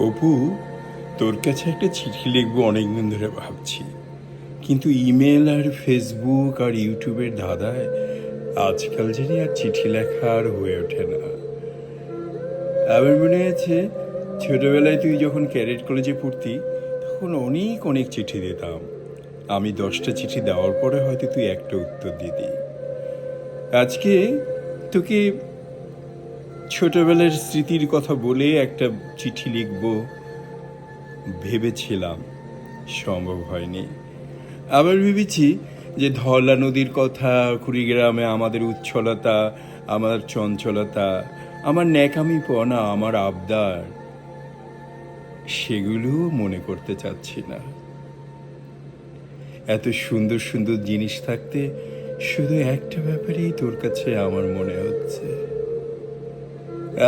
অপু, তোর কাছে একটা চিঠি লিখব অনেকদিন ধরে ভাবছি। কিন্তু ইমেল আর ফেসবুক আর ইউটিউবের ধাঁধায় আজকাল জানি আর চিঠি লেখা আর হয়ে ওঠে না। আমার মনে আছে, ছোটবেলায় তুই যখন ক্যারেট কলেজে পড়তি, তখন অনেক অনেক চিঠি দিতাম। আমি দশটা চিঠি দেওয়ার পরে হয়তো তুই একটা উত্তর দিতি। আজকে তোকে ছোটবেলার স্মৃতির কথা বলে একটা চিঠি লিখব। ভেবেছিলাম সম্ভব হয়নি। আবার ভেবেছি যে ধলা নদীর কথা, কুড়িগ্রামে আমাদের উচ্ছলতা, আমার চঞ্চলতা, আমার ন্যাকামি পনা আমার আবদার, সেগুলো মনে করতে চাচ্ছি না। এত সুন্দর সুন্দর জিনিস থাকতে শুধু একটা ব্যাপারেই তোর কাছে আমার মনে হচ্ছে।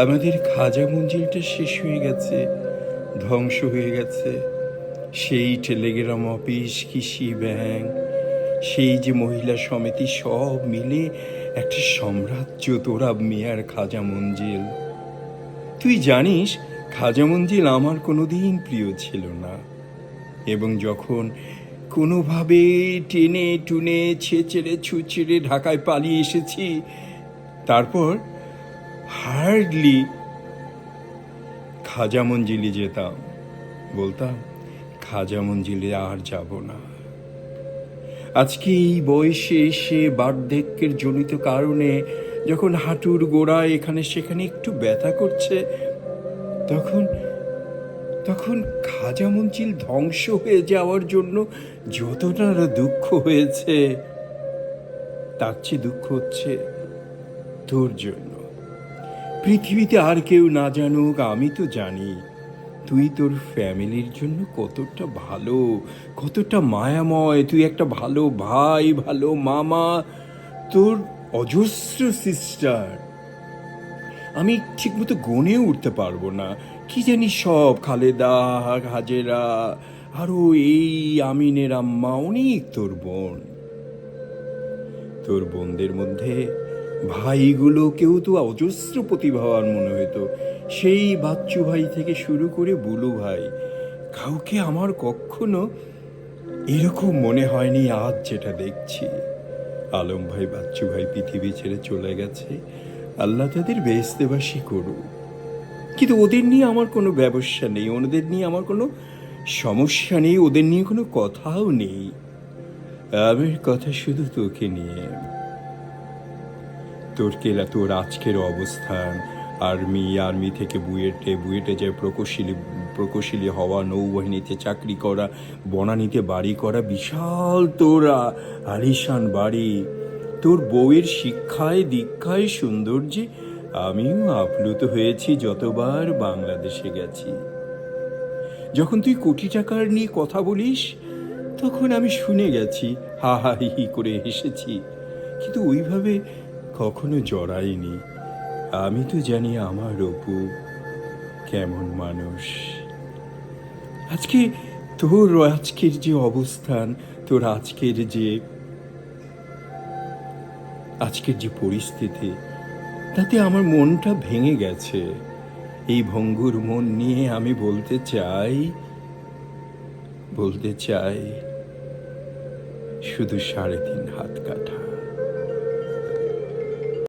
আমাদের খাজা মঞ্জিলটা শেষ হয়ে গেছে, ধ্বংস হয়ে গেছে। সেই টেলিগ্রাম, অফিস, কৃষি, ব্যাংক, সেই যে মহিলা সমিতি সব মিলে একটা সাম্রাজ্য তোরা মেয়ার খাজা মঞ্জিল। তুই জানিস, খাজা মঞ্জিল আমার কোনো দিন প্রিয় ছিল না। এবং যখন কোনোভাবে টেনে টুনে ছেচেড়ে ছুচেড়ে ঢাকায় পালিয়ে এসেছি, তারপর হার্ডলি খাজা মঞ্জিলি যেতাম। বলতাম, খাজা মঞ্জিলে আর যাব না। আজকে এই বয়সে এসে বার্ধক্যের জনিত কারণে যখন হাঁটুর গোড়ায় এখানে সেখানে একটু ব্যথা করছে, তখন তখন খাজা মঞ্জিল ধ্বংস হয়ে যাওয়ার জন্য যতটা দুঃখ হয়েছে, তার চেয়ে দুঃখ হচ্ছে তোর জন্য পৃথিবীতে আর কেউ না জানুক, আমি তো জানি। তুই তোর ফ্যামিলির জন্য কতটা ভালো, কতটা মায়াময়, তুই একটা ভালো ভাই, ভালো মামা, তোর অজস্র সিস্টার আমি ঠিকমতো গনে উঠতে পারব না। কি জানি সব, খালেদা, হাজেরা আরও এই আমিনের আম্মা অনেক তোর বোন। তোর বোনদের মধ্যে ভাইগুলোকেও তো অজস্র প্রতিভাবান মনে হতো সেই বাচ্চু ভাই থেকে শুরু করে বুলু ভাই। কাউকে আমার কখনো এরকম মনে হয়নি আজ যেটা দেখছি। আলম ভাই, বাচ্চু ভাই পৃথিবী ছেড়ে চলে গেছে। আল্লাহ তাদের বেহেস্তেবাসী করুক। কিন্তু ওদের নিয়ে আমার কোনো ব্যবসা নেই, ওদের নিয়ে আমার কোনো সমস্যা নেই, ওদের নিয়ে কোনো কথাও নেই। আমার কথা শুধু তোকে নিয়ে। তোর কেলা তোর আজকের অবস্থান। আর্মি আর্মি থেকে বুয়েটে বুয়েটে যায় প্রকৌশলী প্রকৌশলী হওয়া, নৌবাহিনীতে চাকরি করা, বনানীতে বাড়ি করা, বিশাল তোরা আলিশান বাড়ি। তোর বউয়ের শিক্ষায়, দীক্ষায় সৌন্দর্যে আমিও আপ্লুত হয়েছি যতবার বাংলাদেশে গেছি। যখন তুই কোটি টাকার নিয়ে কথা বলিস, তখন আমি শুনে গেছি, হা হা, হি হি করে হেসেছি। কিন্তু ওইভাবে কখনো জড়াইনি। আমি তো জানি আমার অপু কেমন মানুষ। আজকে তোর আজকের যে অবস্থান, তোর আজকের যে আজকের যে পরিস্থিতি, তাতে আমার মনটা ভেঙে গেছে। এই ভঙ্গুর মন নিয়ে আমি বলতে চাই বলতে চাই, শুধু সাড়ে তিন হাত কাঠা